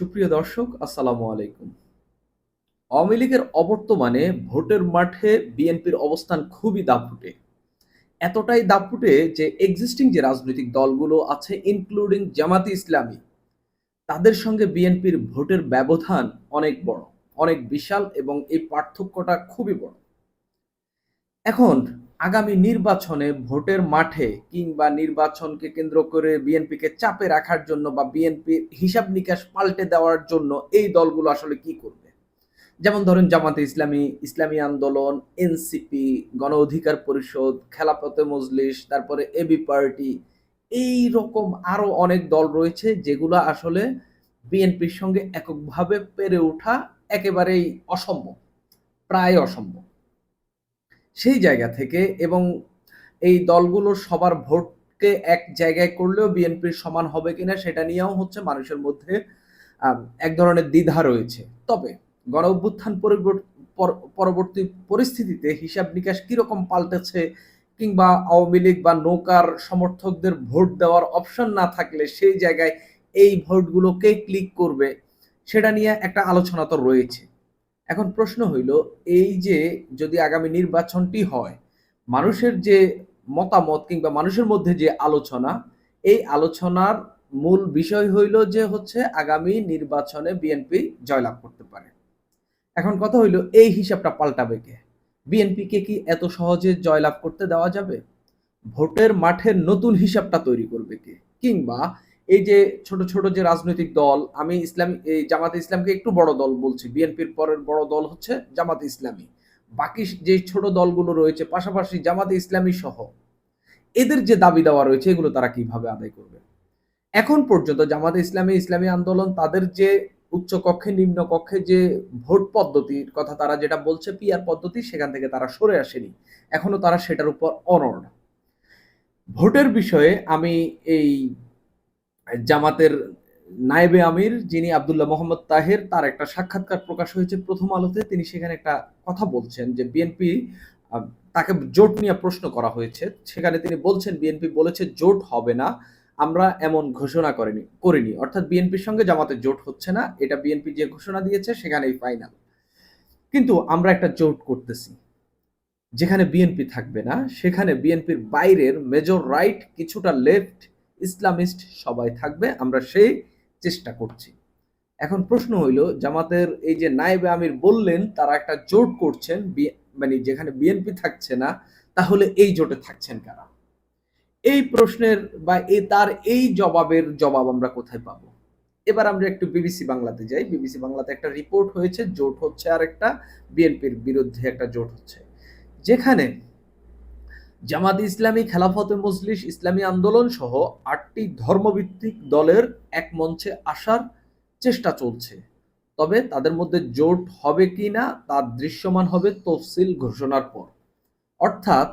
সুপ্রিয় দর্শক, আসসালামু আলাইকুম। আওয়ামী লীগের অবর্তমানে ভোটের মাঠে বিএনপির অবস্থান খুবই দাপুটে। এতটাই দাপুটে যে এক্সিস্টিং যে রাজনৈতিক দলগুলো আছে ইনক্লুডিং জামাতি ইসলামী, তাদের সঙ্গে বিএনপির ভোটের ব্যবধান অনেক বড়, অনেক বিশাল এবং এই পার্থক্যটা খুবই বড়। এখন আগামী নির্বাচনে ভোটের মাঠে কিংবা নির্বাচনকে কেন্দ্র করে বিএনপিকে চাপে রাখার জন্য বা বিএনপির হিসাব নিকাশ পাল্টে দেওয়ার জন্য এই দলগুলো আসলে কি করবে? যেমন ধরেন জামাতে ইসলামী ইসলামী আন্দোলন, এনসিপি, গণ অধিকার পরিষদ খেলাপথে মজলিস, তারপরে এবি পার্টি, এই রকম আরও অনেক দল রয়েছে যেগুলো আসলে বিএনপির সঙ্গে এককভাবে পেরে ওঠা একেবারেই অসম্ভব, প্রায় অসম্ভব। সেই জায়গা থেকে এবং এই দলগুলোর সবার ভোটকে এক জায়গায় করলেও বিএনপির সমান হবে কিনা সেটা নিয়েও হচ্ছে মানুষের মধ্যে এক ধরনের দ্বিধা রয়েছে। তবে গণ অভ্যুত্থান পরিবর- পরবর্তী পরিস্থিতিতে হিসাব নিকাশ কীরকম পাল্টেছে কিংবা আওয়ামী লীগ বা নৌকার সমর্থকদের ভোট দেওয়ার অপশন না থাকলে সেই জায়গায় এই ভোটগুলোকে ক্লিক করবে, সেটা নিয়ে একটা আলোচনা তো রয়েছে। এখন প্রশ্ন হইল, এই যে যদি আগামী নির্বাচনটি হয়, মানুষের যে মতামত কিংবা মানুষের মধ্যে যে আলোচনা, এই আলোচনার মূল বিষয় হইল যে হচ্ছে আগামী নির্বাচনে বিএনপি জয়লাভ করতে পারে। এখন কথা হইল, এই হিসাবটা পাল্টাবে কে? বিএনপিকে কি এত সহজে জয়লাভ করতে দেওয়া যাবে? ভোটের মাঠের নতুন হিসাবটা তৈরি করবে কে? কিংবা এই যে ছোট ছোট যে রাজনৈতিক দল, আমি ইসলাম, এই জামাতে ইসলামকে একটু বড় দল বলছি। বিএনপির পরের বড় দল হচ্ছে জামাতে ইসলামী। বাকি যে ছোট দলগুলো রয়েছে, পাশাপাশি জামাতে ইসলামী সহ, এদের যে দাবি দেওয়া রয়েছে, এগুলো তারা কীভাবে আদায় করবে? এখন পর্যন্ত জামাতে ইসলামী ইসলামী আন্দোলন তাদের যে উচ্চ কক্ষে, নিম্ন কক্ষে যে ভোট পদ্ধতির কথা তারা যেটা বলছে পিয়ার পদ্ধতি, সেখান থেকে তারা সরে আসেনি। এখনও তারা সেটার উপর অনড়। ভোটের বিষয়ে আমি এই জামাতের নায়েবে আমির যিনি আবদুল্লাহ মোহাম্মদ তাহের, তার একটা সাক্ষাৎকার প্রকাশ হয়েছে প্রথম আলোতে। তিনি সেখানে একটা কথা বলছেন যে বিএনপি তাকে জোট নিয়ে প্রশ্ন করা হয়েছে। সেখানে তিনি বলছেন, বিএনপি বলেছে জোট হবে না, আমরা এমন ঘোষণা করিনি করিনি। অর্থাৎ বিএনপির সঙ্গে জামাতের জোট হচ্ছে না, এটা বিএনপি যে ঘোষণা দিয়েছে, সেখানেই ফাইনাল কিন্তু আমরা একটা জোট করতেছি, যেখানে বিএনপি থাকবে না, সেখানে বিএনপির বাইরের মেজর রাইট কিছুটা লেফট ইসলামিস্ট সবাই থাকবে, আমরা সেই চেষ্টা করছি। এখন প্রশ্ন হইল, জামাতের এই যে নায়েবে আমির বললেন, তারা একটা জোট করছেন মানে যেখানে বিএনপি থাকছে না, তাহলে এই জোটে থাকছেন কারা? এই প্রশ্নের বা এই তার এই জবাবের জবাব আমরা কোথায় পাবো? এবার আমরা একটু বিবিসি বাংলাতে যাই। বিবিসি বাংলাতে একটা রিপোর্ট হয়েছে, জোট হচ্ছে আর একটা বিএনপির বিরুদ্ধে একটা জোট হচ্ছে। যেখানে জামাত ইসলামী, খেলাফতে মজলিস, ইসলামী আন্দোলন সহ আটটি ধর্মভিত্তিক দলের এক মঞ্চে আসার চেষ্টা চলছে। তবে তাদের মধ্যে জোট হবে কি না তা দৃশ্যমান হবে তফসিল ঘোষণার পর। অর্থাৎ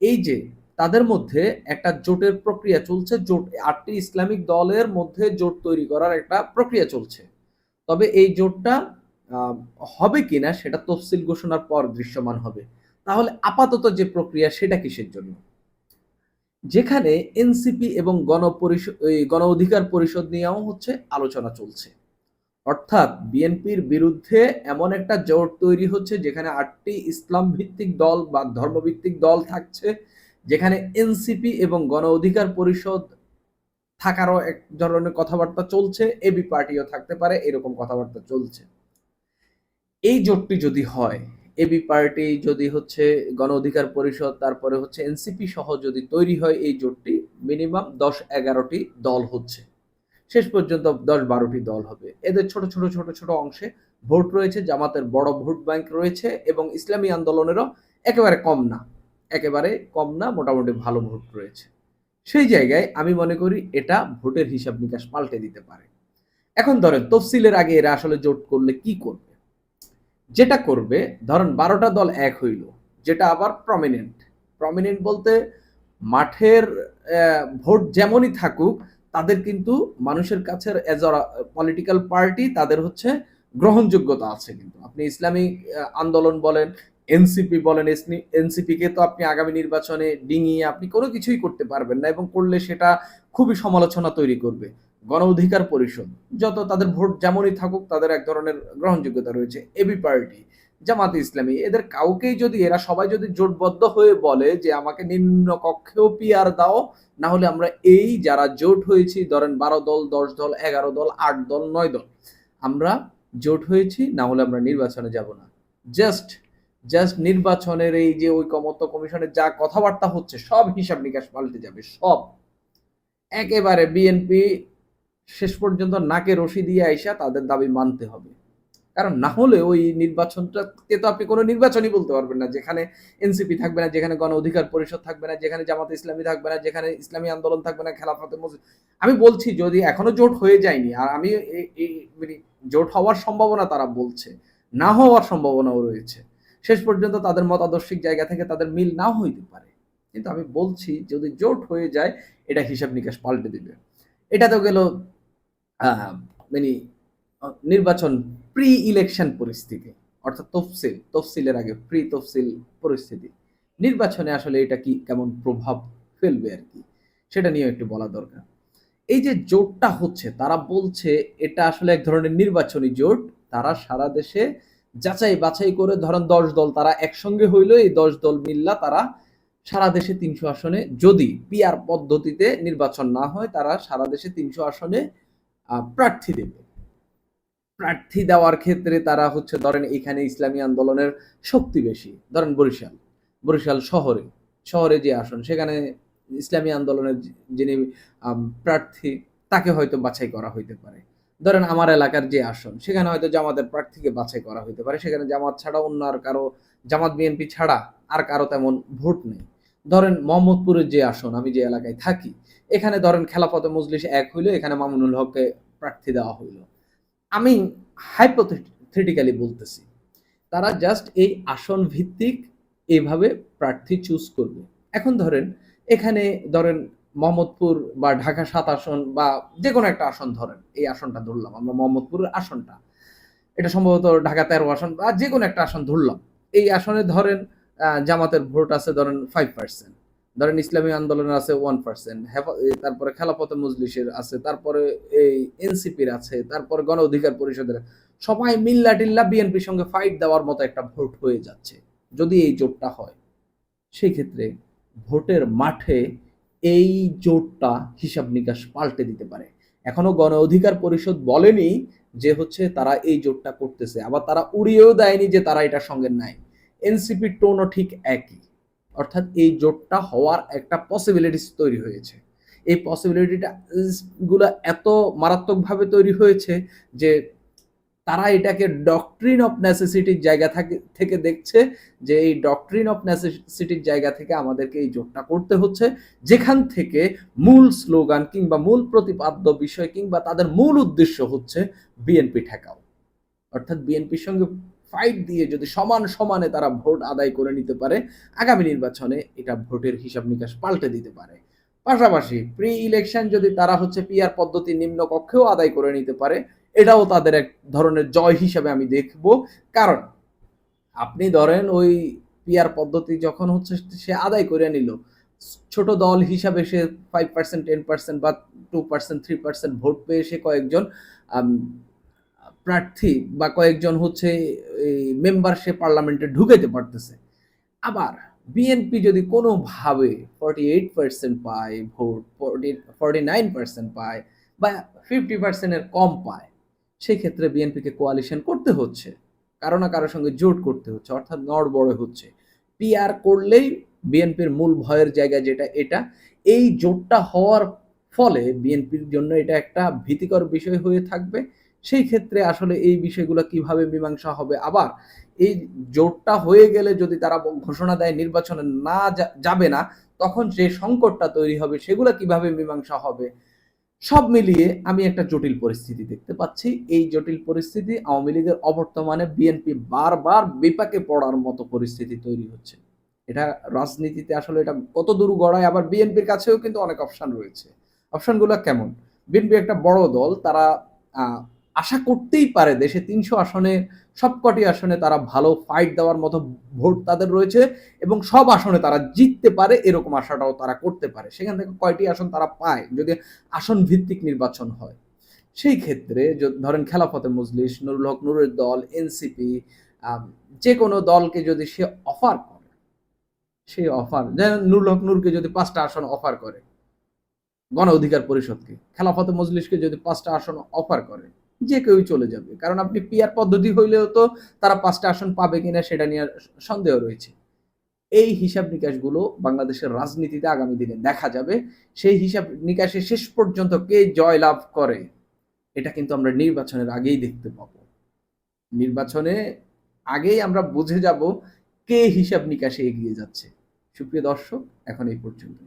এই যে তাদের মধ্যে একটা জোটের প্রক্রিয়া চলছে, জোট আটটি ইসলামিক দলের মধ্যে জোট তৈরি করার একটা প্রক্রিয়া চলছে। তবে এই জোটটা হবে কিনা সেটা তফসিল ঘোষণার পর দৃশ্যমান হবে। তাহলে আপাতত যে প্রক্রিয়া সেটা কিসের জন্য? যেখানে এনসিপি এবং গণপরিষদ গণ অধিকার পরিষদ নিয়েও হচ্ছে আলোচনা চলছে। অর্থাৎ বিএনপির বিরুদ্ধে এমন একটা জোট তৈরি হচ্ছে যেখানে আটটি ইসলাম ভিত্তিক দল বা ধর্মভিত্তিক দল থাকছে, যেখানে এনসিপি এবং গণ অধিকার পরিষদ থাকারও এক ধরনের কথাবার্তা চলছে, এবি পার্টিও থাকতে পারে, এরকম কথাবার্তা চলছে। এই জোটটি যদি হয় এবি পার্টি যদি হচ্ছে গণ অধিকার পরিষদ, তারপরে হচ্ছে এনসিপি সহ যদি তৈরি হয় এই জোটটি মিনিমাম দশ এগারোটি দল হচ্ছে। শেষ পর্যন্ত দশ বারোটি দল হবে। এদের ছোট ছোট ছোট ছোট অংশে ভোট রয়েছে, জামাতের বড় ভোট ব্যাংক রয়েছে এবং ইসলামী আন্দোলনেরও একেবারে কম না, একেবারে কম না, মোটামুটি ভালো ভোট রয়েছে। সেই জায়গায় আমি মনে করি এটা ভোটের হিসাব নিকাশ পাল্টে দিতে পারে। এখন ধরেন, তফসিলের আগে এরা আসলে জোট করলে কি করবে যেটা করবে, ধরেন বারোটা দল এক হইল, যেটা আবার প্রমিনেন্ট প্রমিনেন্ট বলতে মাঠের ভোট যেমনই থাকুক, তাদের কিন্তু মানুষের কাছে এজ পলিটিক্যাল পার্টি তাদের হচ্ছে গ্রহণযোগ্যতা আছে কিন্তু। আপনি ইসলামিক আন্দোলন বলেন, এনসিপি বলেন এনসিপি কে তো আপনি আগামী নির্বাচনে ডিঙিয়ে আপনি কোনো কিছুই করতে পারবেন না এবং করলে সেটা খুবই সমালোচনা তৈরি করবে। গণ অধিকার পরিষদ, যত তাদের ভোট যেমনই থাকুক তাদের এক ধরনের গ্রহণযোগ্যতা রয়েছে, এবি পার্টি, জামাতে ইসলামী, এদের কাউকেই যদি, এরা সবাই যদি জোটবদ্ধ হয়ে বলে যে আমাকে নিম্ন কক্ষেও পিআর দাও না হলে আমরা এই যারা জোট হয়েছি, ধরেন বারো দল, দশ দল, এগারো দল, আট দল, নয় দল, আমরা জোট হয়েছি না হলে আমরা নির্বাচনে যাব না। জাস্ট জাস্ট নির্বাচনের এই যে ঐকমত্য কমিশনের যা কথাবার্তা হচ্ছে, সব হিসাব নিকাশ পাল্টে যাবে, সব। একেবারে বিএনপি শেষ পর্যন্ত নাকে রশি দিয়ে আইসা তাদের দাবি মানতে হবে। কারণ না হলে ওই নির্বাচনটাকে তো আপনি কোনো নির্বাচনই বলতে পারবেন না। যেখানে এনসিপি থাকবে না, যেখানে গণ অধিকার পরিষদ থাকবে না, যেখানে জামাত ইসলামী থাকবে না, যেখানে ইসলামী আন্দোলন থাকবে না, খেলাফতে মসজিদ আমি বলছি যদি এখনও জোট হয়ে যায়নি, আর আমি মানে জোট হওয়ার সম্ভাবনা তারা বলছে, না হওয়ার সম্ভাবনাও রয়েছে। শেষ পর্যন্ত তাদের মতাদর্শিক জায়গা থেকে তাদের মিল নাও হইতে পারে। কিন্তু আমি বলছি যদি জোট হয়ে যায়, এটা হিসাব নিকাশ পাল্টে দিবে। এটা তো গেল মানে নির্বাচন প্রি ইলেকশন পরিস্থিতি, অর্থাৎ তফসিল, তফসিলের আগে প্রি তফসিল পরিস্থিতি। নির্বাচনে আসলে এটা কি কেমন প্রভাব ফেলবে আর কি, সেটা নিয়ে একটু বলা দরকার। এই যে জোটটা হচ্ছে, তারা বলছে এটা আসলে এক ধরনের নির্বাচনী জোট, তারা সারা দেশে যাচাই বাছাই করে, ধরেন দশ দল তারা একসঙ্গে হইল, এই দশ দল মিল্লা তারা সারা দেশে তিনশো আসনে, যদি পিআর পদ্ধতিতে নির্বাচন না হয়, তারা সারা দেশে তিনশো আসনে প্রার্থী দেবে। প্রার্থী দেওয়ার ক্ষেত্রে তারা হচ্ছে, ধরেন এখানে ইসলামী আন্দোলনের শক্তি বেশি। ধরেন বরিশাল। বরিশাল শহরে শহরে যে আসন, সেখানে ইসলামী আন্দোলনের যিনি প্রার্থী, তাকে হয়তো বাছাই করা হইতে পারে। ধরেন আমার এলাকার যে আসন, সেখানে হয়তো জামাতের প্রার্থীকে বাছাই করা হইতে পারে। সেখানে জামাত ছাড়া অন্য আর কারও, জামাত বিএনপি ছাড়া আর কারও তেমন ভোট নেই। ধরেন মোহাম্মদপুরের যে আসন, আমি যে এলাকায় থাকি, এখানে ধরেন খেলাফতে মজলিস এক হইল, এখানে মামুনুল হককে প্রার্থী দেওয়া হইল। আমি হাইপোথেটিক্যালি বলতেছি, তারা জাস্ট এই আসন ভিত্তিক এইভাবে প্রার্থী চুজ করবে। এখন ধরেন, এখানে ধরেন মোহাম্মদপুর বা ঢাকা সাত আসন বা যে কোনো একটা আসন ধরেন, এই আসনটা ধরলাম, আমরা মোহাম্মদপুরের আসনটা। এটা সম্ভবত ঢাকা তেরো আসন বা যে কোনো একটা আসন ধরলাম। এই আসনে ধরেন জামাতের ভোট আছে ধরেন ফাইভ পার্সেন্ট ধরেন ইসলামী আন্দোলনের আছে ওয়ান পার্সেন্ট তারপরে খেলাপথে মজলিসের আছে, তারপরে এই এনসিপির আছে, তারপরে গণ অধিকার পরিষদের, সবাই মিল্লা টিল্লা বিএনপির সঙ্গে ফাইট দেওয়ার মতো একটা ভোট হয়ে যাচ্ছে, যদি এই জোটটা হয়। সেই ক্ষেত্রে ভোটের মাঠে এই জোটটা হিসাব নিকাশ পাল্টে দিতে পারে। এখনও গণ অধিকার পরিষদ বলেনি যে হচ্ছে তারা এই জোটটা করতেছে, আবার তারা উড়িয়েও দেয়নি যে তারা এটার সঙ্গে নাই। এনসিপির টোনও ঠিক একই। অর্থাৎ এই জোটটা হওয়ার একটা পসিবিলিটিস তৈরি হয়েছে। এই পসিবিলিটিটা গুলো এত মারাত্মকভাবে তৈরি হয়েছে যে তারা এটাকে ডক্ট্রিন অফ নেসেসিটির জায়গা থাকে- থেকে দেখছে যে এই ডক্ট্রিন অফ নেসেসিটির জায়গা থেকে আমাদেরকে এই জোটটা করতে হচ্ছে। যেখান থেকে মূল স্লোগান কিংবা মূল প্রতিপাদ্য বিষয় কিংবা তাদের মূল উদ্দেশ্য হচ্ছে বিএনপি ঠেকাও। অর্থাৎ বিএনপির সঙ্গে ফাইট দিয়ে যদি সমান সমানে তারা ভোট আদায় করে নিতে পারে, আগামী নির্বাচনে এটা ভোটের হিসাব নিকাশ পাল্টে দিতে পারে। পাশাপাশি প্রি ইলেকশন যদি তারা হচ্ছে পিআর পদ্ধতি নিম্ন কক্ষেও আদায় করে নিতে পারে, এটাও তাদের এক ধরনের জয় হিসাবে আমি দেখব। কারণ আপনি ধরেন ওই পিআর পদ্ধতি যখন হচ্ছে সে আদায় করে নিল, ছোট দল হিসাবে সে ফাইভ পার্সেন্ট টেন পার্সেন্ট বা two percent three percent vote পেয়ে সে কয়েকজন প্রার্থী বা কয়েকজন হচ্ছে এই মেম্বার সে পার্লামেন্টে ঢুকাইতে পারতেছে। আবার বিএনপি যদি কোনোভাবে ফর্টি এইট পার্সেন্ট পায়, vote forty forty nine percent পায় বা ফিফটি পার্সেন্টের কম পায় সেই ক্ষেত্রে বিএনপিকে কোয়ালিশন করতে হচ্ছে। কারও না কারোর সঙ্গে জোট করতে হচ্ছে, অর্থাৎ নড় বড় হচ্ছে পিআর করলেই বিএনপির মূল ভয়ের জায়গা যেটা এটা, এই জোটটা হওয়ার ফলে বিএনপির জন্য এটা একটা ভীতিকর বিষয় হয়ে থাকবে। সেই ক্ষেত্রে আসলে এই বিষয়গুলো কীভাবে মীমাংসা হবে? আবার এই জোটটা হয়ে গেলে যদি তারা ঘোষণা দেয় নির্বাচনে না যাবে না, তখন যে সংকটটা তৈরি হবে সেগুলো কীভাবে মীমাংসা হবে? সব মিলিয়ে আমি একটা জটিল পরিস্থিতি দেখতে পাচ্ছি। এই জটিল পরিস্থিতি আওয়ামী লীগের অবর্তমানে বিএনপি বারবার বিপাকে পড়ার মতো পরিস্থিতি তৈরি হচ্ছে। এটা রাজনীতিতে আসলে এটা কত দূর গড়ায়, আবার বিএনপির কাছেও কিন্তু অনেক অপশন রয়েছে। অপশনগুলো কেমন? বিএনপি একটা বড় দল, তারা আশা করতেই পারে দেশে তিনশো আসনে, সবকটি আসনে তারা ভালো ফাইট দেওয়ার মতো ভোট তাদের রয়েছে এবং সব আসনে তারা জিততে পারে এরকম আশাটাও তারা করতে পারে। সেখান থেকে কয়টি আসন তারা পায় যদি আসন ভিত্তিক নির্বাচন হয়? সেই ক্ষেত্রে ধরেন খেলাফতে মজলিস, নুরুল হক, নুরের দল, এনসিপি যে কোনো দলকে যদি সে অফার করে সেই অফার যেমন নুরুল হক নূরকে যদি পাঁচটা আসন অফার করে, গণ অধিকার পরিষদকে, খেলাফতে মজলিসকে যদি পাঁচটা আসন অফার করে যে কেউই চলে যাবে। কারণ আপনি পিয়ার পদ্ধতি হইলেও তো তারা পাঁচটা আসন পাবে কিনা সেটা নিয়ে সন্দেহ রয়েছে। এই হিসাব নিকাশগুলো বাংলাদেশের রাজনীতিতে আগামী দিনে দেখা যাবে। সেই হিসাব নিকাশে শেষ পর্যন্ত কে জয় লাভ করে, এটা কিন্তু আমরা নির্বাচনের আগেই দেখতে পাবো। নির্বাচনে আগেই আমরা বুঝে যাব কে হিসাব নিকাশে এগিয়ে যাচ্ছে। সুপ্রিয় দর্শক, এখন এই পর্যন্ত